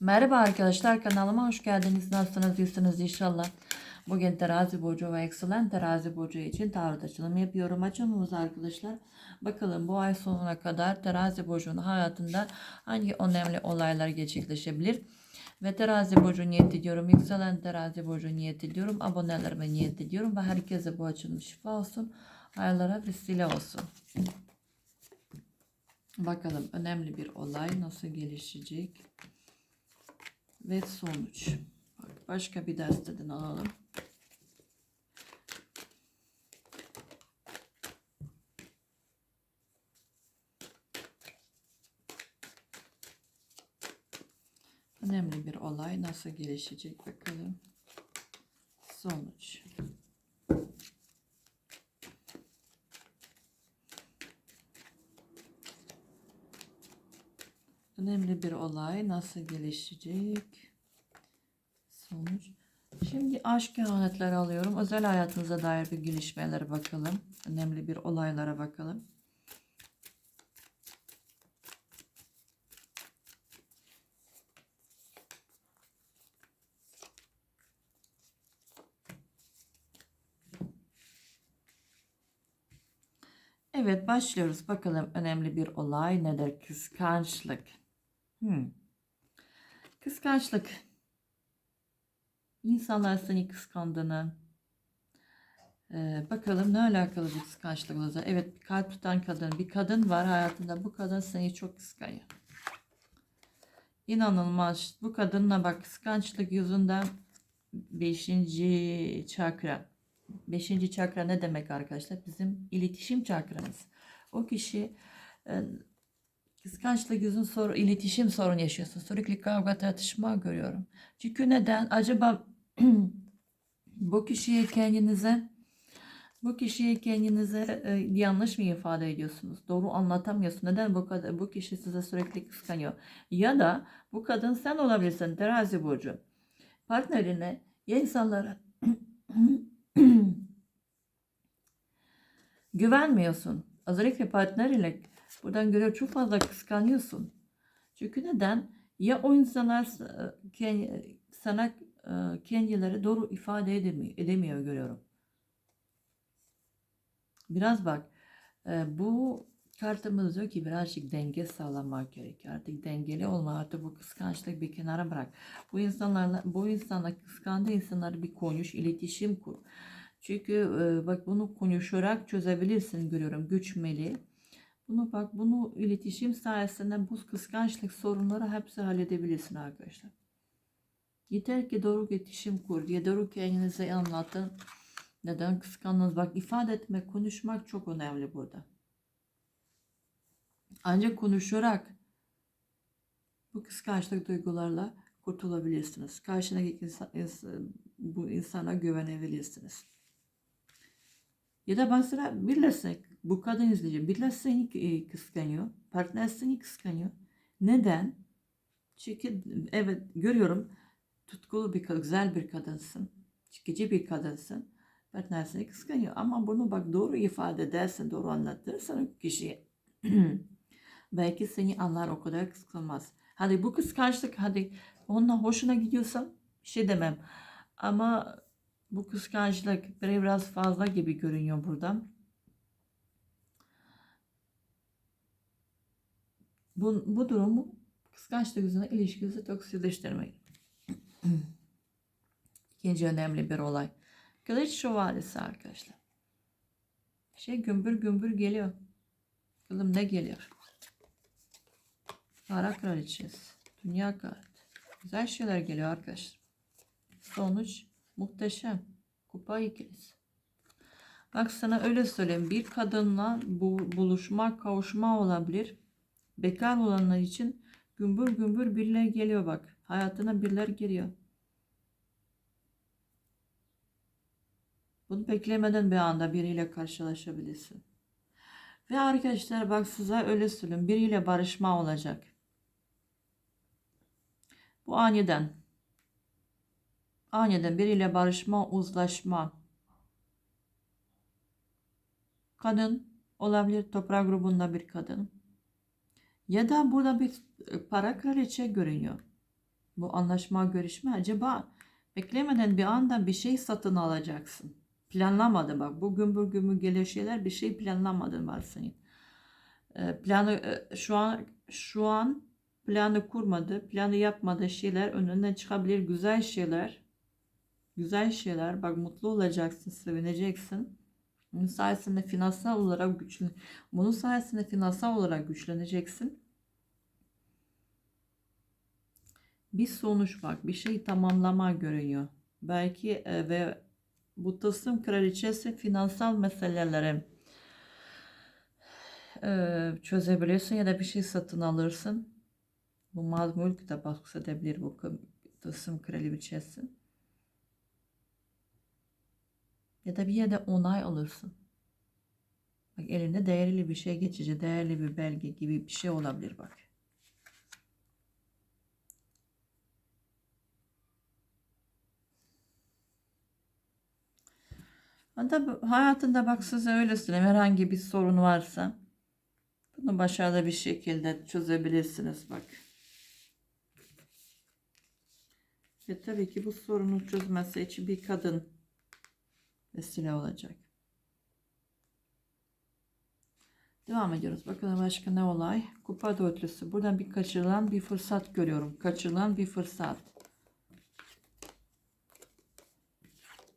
Merhaba arkadaşlar kanalıma hoş geldiniz. Nasılsınız? İyisiniz inşallah. Bugün terazi burcu ve excellent terazi burcu için tarot açılımı yapıyorum. Açılımımız arkadaşlar. Bakalım bu ay sonuna kadar terazi burcunun hayatında hangi önemli olaylar gerçekleşebilir? Ve terazi burcu niyet ediyorum. Yükselen terazi burcu niyet ediyorum. Abonelerime niyet ediyorum. Ve herkese bu açılım şifa olsun. Hayırlara vesile olsun. Bakalım önemli bir olay nasıl gelişecek? Ve sonuç. Başka bir desteden alalım. Önemli bir olay nasıl gelişecek bakalım. Sonuç. Önemli bir olay nasıl gelişecek? Sonuç. Şimdi aşk kehanetleri alıyorum. Özel hayatınıza dair bir gelişmelere bakalım. Önemli bir olaylara bakalım. Evet başlıyoruz. Bakalım önemli bir olay nedir? Kıskançlık. Hmm. Kıskançlık. İnsanlar seni kıskandığını. Ee, bakalım ne alakalı bir kıskançlık olacak. Evet bir kalp tutan kadın. Bir kadın var hayatında. Bu kadın seni çok kıskanıyor. İnanılmaz. Bu kadınla bak kıskançlık yüzünden 5. çakra. 5. çakra ne demek arkadaşlar? Bizim iletişim çakramız. O kişi kıskançlık yüzün soru, iletişim sorun yaşıyorsun. Sürekli kavga tartışma görüyorum. Çünkü neden? Acaba bu kişiye kendinize bu kişiye kendinize e, yanlış mı ifade ediyorsunuz? Doğru anlatamıyorsun. Neden bu kadar bu kişi size sürekli kıskanıyor? Ya da bu kadın sen olabilirsin. Terazi burcu. Partnerine ya insanlara güvenmiyorsun. Özellikle partneriyle buradan göre çok fazla kıskanıyorsun. Çünkü neden? Ya o insanlar sana e, kendileri doğru ifade edemiyor, edemiyor görüyorum. Biraz bak e, bu kartımız diyor ki birazcık denge sağlamak gerekiyor. Artık dengeli olma artık bu kıskançlık bir kenara bırak. Bu insanlarla bu insanla kıskandığı insanlar bir konuş, iletişim kur. Çünkü e, bak bunu konuşarak çözebilirsin görüyorum güçmeli. Bunu bak bunu iletişim sayesinde bu kıskançlık sorunları hepsi halledebilirsin arkadaşlar. Yeter ki doğru iletişim kur diye doğru kendinize anlatın. Neden kıskandınız? Bak ifade etmek, konuşmak çok önemli burada. Ancak konuşarak bu kıskançlık duygularla kurtulabilirsiniz. Karşındaki insan, bu insana güvenebilirsiniz. Ya da mesela birisi bu kadın izleyici birisi seni kıskanıyor. Partner seni kıskanıyor. Neden? Çünkü evet görüyorum tutkulu bir güzel bir kadınsın. Çekici bir kadınsın. Partner seni kıskanıyor. Ama bunu bak doğru ifade edersen, doğru anlatırsan kişiye belki seni anlar o kadar kıskanmaz. Hadi bu kıskançlık hadi onunla hoşuna gidiyorsan bir şey demem. Ama bu kıskançlık biraz fazla gibi görünüyor burada. Bu, bu durumu kıskançlık yüzünden ilişkinizi toksizleştirmeyin. İkinci önemli bir olay. Kılıç şövalyesi arkadaşlar. Şey gümbür gümbür geliyor. Bakalım ne geliyor? Para kraliçesi. Dünya kartı. Güzel şeyler geliyor arkadaşlar. Sonuç muhteşem. Kupa ikilisi. Bak sana öyle söyleyeyim. Bir kadınla bu, buluşma, kavuşma olabilir. Bekar olanlar için gümbür gümbür birileri geliyor bak. Hayatına birileri geliyor. Bunu beklemeden bir anda biriyle karşılaşabilirsin. Ve arkadaşlar bak size öyle söyleyeyim. Biriyle barışma olacak. Bu aniden. Aniden biriyle barışma, uzlaşma. Kadın olabilir. Toprak grubunda bir kadın. Ya da burada bir para kraliçe görünüyor. Bu anlaşma, görüşme acaba beklemeden bir anda bir şey satın alacaksın. Planlamadın bak. Bu gümbür gümbür geliyor şeyler bir şey planlamadın varsayın. Ee, planı e, şu an şu an planı kurmadı, planı yapmadığı şeyler önünden çıkabilir. Güzel şeyler. Güzel şeyler. Bak mutlu olacaksın, sevineceksin. Bunun sayesinde finansal olarak güçlü. Bunun sayesinde finansal olarak güçleneceksin. Bir sonuç bak, bir şey tamamlama görünüyor. Belki e, ve bu tılsım kraliçesi finansal meseleleri e, çözebilirsin ya da bir şey satın alırsın. Bu mal mülk de bahsedebilir bu tılsım kraliçesi. Ya da bir yerde onay alırsın. Bak elinde değerli bir şey geçici, değerli bir belge gibi bir şey olabilir bak. Hatta hayatında bak size öyle söyleyeyim herhangi bir sorun varsa bunu başarılı bir şekilde çözebilirsiniz bak. Ve tabii ki bu sorunu çözmesi için bir kadın vesile olacak. Devam ediyoruz. Bakalım başka ne olay? Kupa dörtlüsü. Buradan bir kaçırılan bir fırsat görüyorum. Kaçırılan bir fırsat.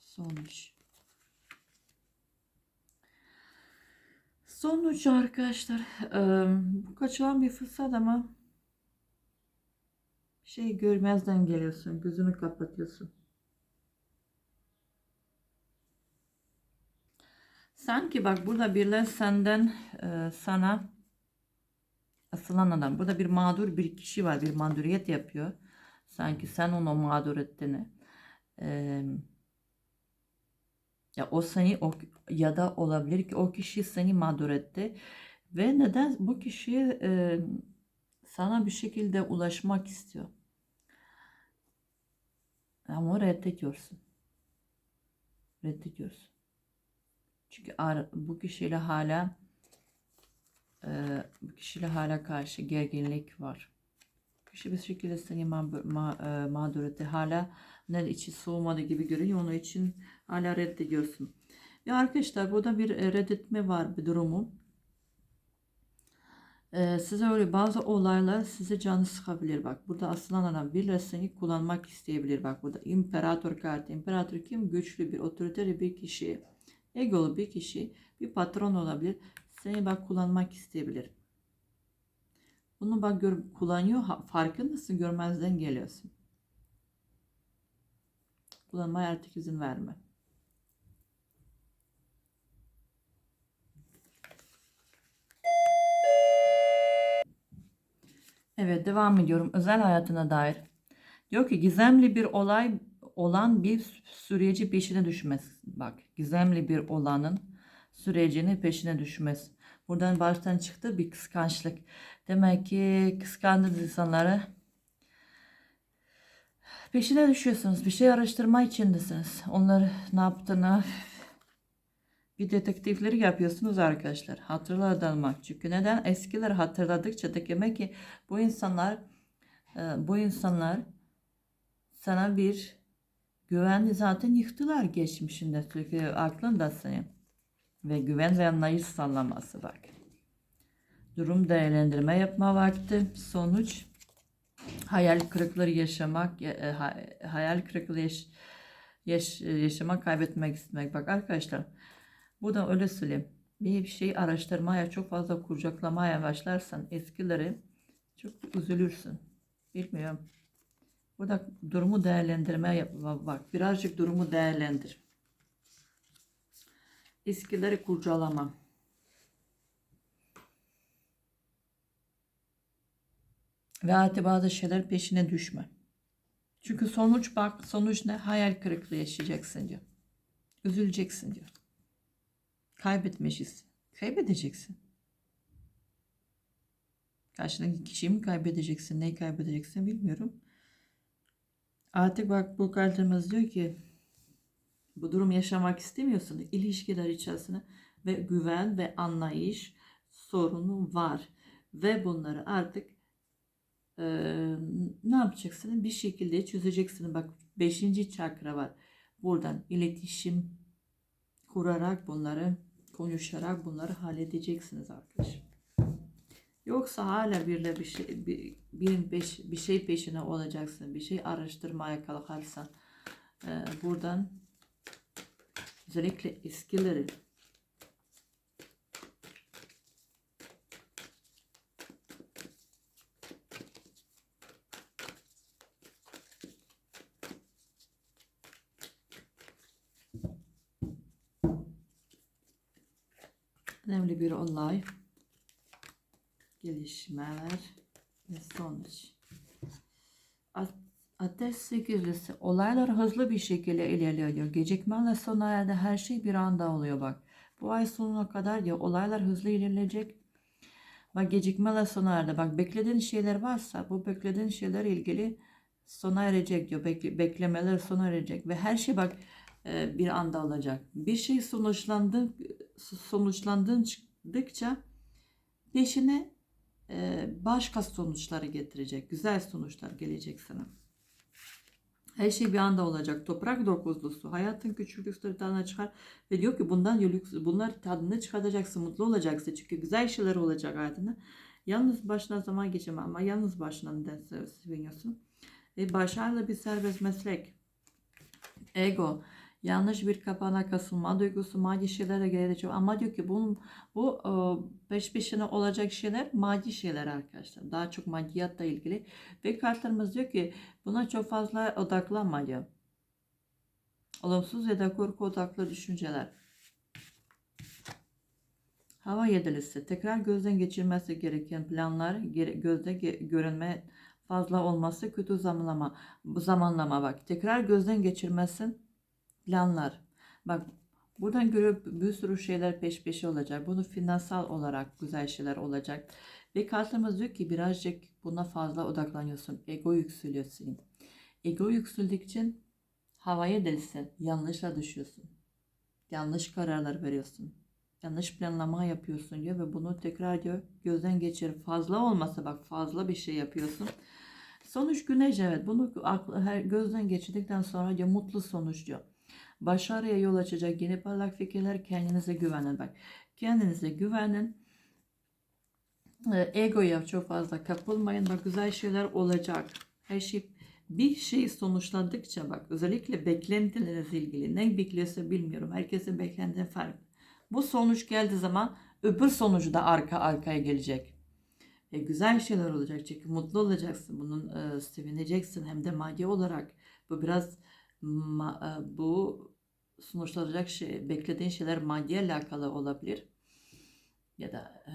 Sonuç. Sonuç arkadaşlar. bu kaçıran bir fırsat ama şey görmezden geliyorsun. Gözünü kapatıyorsun. Sanki bak burada birileri senden e, sana asılan adam. Burada bir mağdur bir kişi var. Bir mağduriyet yapıyor. Sanki sen onu mağdur ettiğini. E, ya o seni o ya da olabilir ki o kişi seni mağdur etti ve neden bu kişi e, sana bir şekilde ulaşmak istiyor. Ama reddediyorsun. Reddediyorsun. Çünkü bu kişiyle hala e, bu kişiyle hala karşı gerginlik var. Kişi bir şekilde seni ma- ma- e, mağdur etti. Hala ne içi soğumadı gibi görünüyor. Onun için hala reddediyorsun. Ve arkadaşlar burada bir e, reddetme var bir durumu. E, size öyle bazı olaylar size canı sıkabilir. Bak burada asılan adam birileri seni kullanmak isteyebilir. Bak burada imparator kartı. İmparator kim? Güçlü bir otoriter bir kişi. Egolu bir kişi. Bir patron olabilir. Seni bak kullanmak isteyebilir. Bunu bak gör, kullanıyor. Farkındasın görmezden geliyorsun. Kullanmaya artık izin verme. Evet devam ediyorum. Özel hayatına dair. Diyor ki gizemli bir olay olan bir süreci peşine düşmez. Bak gizemli bir olanın sürecinin peşine düşmez. Buradan baştan çıktı bir kıskançlık. Demek ki kıskandığınız insanları peşine düşüyorsunuz. Bir şey araştırma içindesiniz. Onları ne yaptığını bir detektifleri yapıyorsunuz arkadaşlar. Hatırlamak. Çünkü neden? Eskiler hatırladıkça da demek ki bu insanlar e, bu insanlar sana bir güveni zaten yıktılar geçmişinde. Çünkü aklında senin. Ve güven ve anlayış sallaması bak. Durum değerlendirme yapma vakti. Sonuç hayal kırıkları yaşamak, e, ha- hayal kırıklığı yaş- yaş- yaşamak, kaybetmek istemek. Bak arkadaşlar bu da öyle söyleyeyim. Bir şey araştırmaya, çok fazla kurcaklamaya başlarsan eskileri çok üzülürsün. Bilmiyorum. Burada durumu değerlendirmeye yap- bak. Birazcık durumu değerlendir. Eskileri kurcalama. Ve artı bazı şeyler peşine düşme. Çünkü sonuç bak sonuç ne? Hayal kırıklığı yaşayacaksın diyor. Üzüleceksin diyor. Kaybetmişiz. Kaybedeceksin. Karşındaki kişiyi mi kaybedeceksin? Neyi kaybedeceksin bilmiyorum. Artık bak bu kartımız diyor ki bu durum yaşamak istemiyorsun. İlişkiler içerisinde ve güven ve anlayış sorunu var. Ve bunları artık e, ne yapacaksın? Bir şekilde çözeceksin. Bak 5. çakra var. Buradan iletişim kurarak bunları konuşarak bunları halledeceksiniz arkadaşlar. Yoksa hala birle bir şey bir, bir, beş, bir şey peşine olacaksın. Bir şey araştırmaya kalkarsan e, buradan özellikle eskileri önemli bir olay gelişmeler ve sonuç. Ateş sekizlisi olaylar hızlı bir şekilde ilerliyor. Gecikmeyle sona erdi her şey bir anda oluyor bak. Bu ay sonuna kadar diyor olaylar hızlı ilerleyecek. Bak gecikmeyle sona erdi. Bak beklediğin şeyler varsa bu beklediğin şeyler ilgili sona erecek diyor. Bekle, beklemeler sona erecek ve her şey bak e, bir anda olacak. Bir şey sonuçlandı sonuçlandıkça peşine başka sonuçları getirecek. Güzel sonuçlar gelecek sana. Her şey bir anda olacak. Toprak dokuzlusu. Hayatın küçüklükleri tadına çıkar. Ve diyor ki bundan yoluk, bunlar tadını çıkaracaksın. Mutlu olacaksın. Çünkü güzel şeyler olacak hayatında. Yalnız başına zaman geçemem ama yalnız başına neden seviniyorsun. Ve başarılı bir serbest meslek. Ego. Yanlış bir kapana kasılma duygusu maddi şeylere gelecek. Ama diyor ki bunun, bu e, peş peşine olacak şeyler maddi şeyler arkadaşlar. Daha çok maddiyatla ilgili. Ve kartlarımız diyor ki buna çok fazla odaklanma. Olumsuz ya da korku odaklı düşünceler. Hava yedilisi. Tekrar gözden geçirmesi gereken planlar gözde görünme fazla olması kötü zamanlama. Zamanlama bak. Tekrar gözden geçirmesin planlar. Bak buradan görüp bir sürü şeyler peş peşe olacak. Bunu finansal olarak güzel şeyler olacak. Ve kartımız diyor ki birazcık buna fazla odaklanıyorsun. Ego yükseliyor senin. Ego yükseldikçe havaya delisin. Yanlışla düşüyorsun. Yanlış kararlar veriyorsun. Yanlış planlama yapıyorsun diyor ve bunu tekrar diyor gözden geçir. Fazla olmasa bak fazla bir şey yapıyorsun. Sonuç güneş evet bunu her gözden geçirdikten sonra diyor mutlu sonuç diyor. Başarıya yol açacak yeni parlak fikirler kendinize güvenin bak. Kendinize güvenin. Ee, Egoya çok fazla kapılmayın. Bak güzel şeyler olacak. Her şey bir şey sonuçlandıkça bak özellikle beklentilerinizle ilgili ne bekliyorsa bilmiyorum. Herkesin beklentisi farklı. Bu sonuç geldiği zaman öbür sonucu da arka arkaya gelecek. Ve güzel şeyler olacak çünkü mutlu olacaksın. Bunun e, sevineceksin hem de maddi olarak. Bu biraz ma, e, bu sonuçlanacak şey, beklediğin şeyler maddi alakalı olabilir. Ya da e,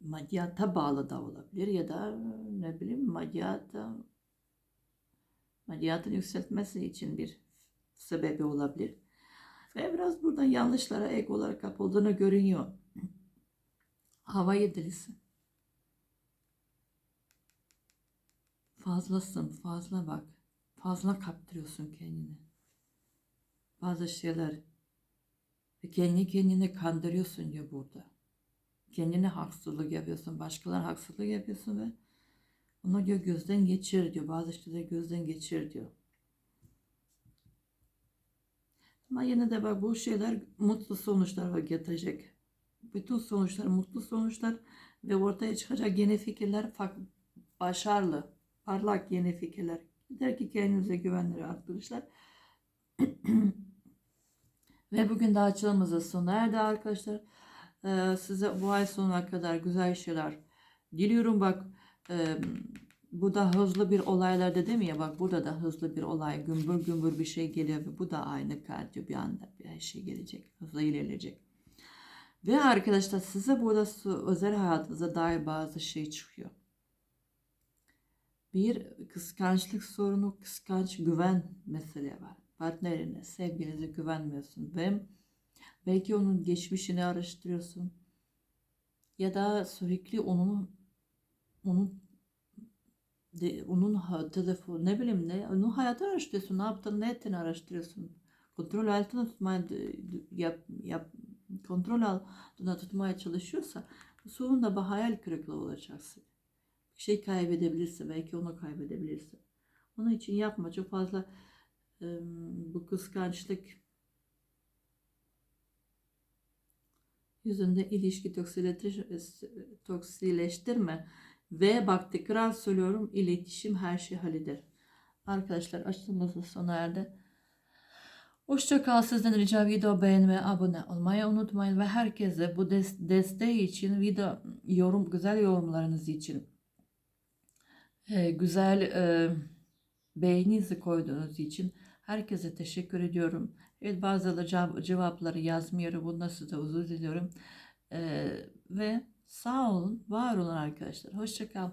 maddiyata bağlı da olabilir ya da ne bileyim maddiyata maddiyatın yükseltmesi için bir sebebi olabilir. Ve biraz burada yanlışlara egolara kapıldığını görünüyor. Hava yedilisi. Fazlasın, fazla bak. Fazla kaptırıyorsun kendini. Bazı şeyler. Ve kendi kendini kandırıyorsun ya burada. Kendine haksızlık yapıyorsun, başkalarına haksızlık yapıyorsun ve onu diyor gözden geçir diyor. Bazı şeyleri gözden geçir diyor. Ama yine de bak bu şeyler mutlu sonuçlar getirecek. Bütün sonuçlar mutlu sonuçlar ve ortaya çıkacak yeni fikirler başarılı, parlak yeni fikirler. Yeter ki kendinize güvenleri arkadaşlar. ve bugün de açılımızın sona erdi arkadaşlar. Ee, size bu ay sonuna kadar güzel şeyler diliyorum. Bak bu da hızlı bir olaylar dedim ya bak burada da hızlı bir olay gümbür gümbür bir şey geliyor ve bu da aynı kart bir anda bir şey gelecek hızlı ilerleyecek. Ve arkadaşlar size burada özel hayatınıza dair bazı şey çıkıyor. Bir kıskançlık sorunu, kıskanç güven mesele var. Partnerine, sevgilinize güvenmiyorsun ve belki onun geçmişini araştırıyorsun. Ya da sürekli onun onun de, onun telefonu ne bileyim ne onun hayatını araştırıyorsun ne yaptığını ne ettiğini araştırıyorsun kontrol altına tutmaya yap, yap kontrol altına tutmaya çalışıyorsa sonunda bir hayal kırıklığı olacaksın bir şey kaybedebilirsin. Belki onu kaybedebilirsin. Onun için yapma. Çok fazla bu kıskançlık yüzünde ilişki toksileştir- toksileştirme. Ve bak tekrar söylüyorum iletişim her şey halleder. Arkadaşlar açılımımız sona erdi. Hoşça kal. Sizden rica video beğenmeyi, abone olmayı unutmayın ve herkese bu des- desteği için video yorum güzel yorumlarınız için e, güzel e, beğeninizi koyduğunuz için herkese teşekkür ediyorum. Evet cev- cevapları yazmıyor. Bundan size özür diliyorum. E, ve sağ olun, var olun arkadaşlar. Hoşça kal.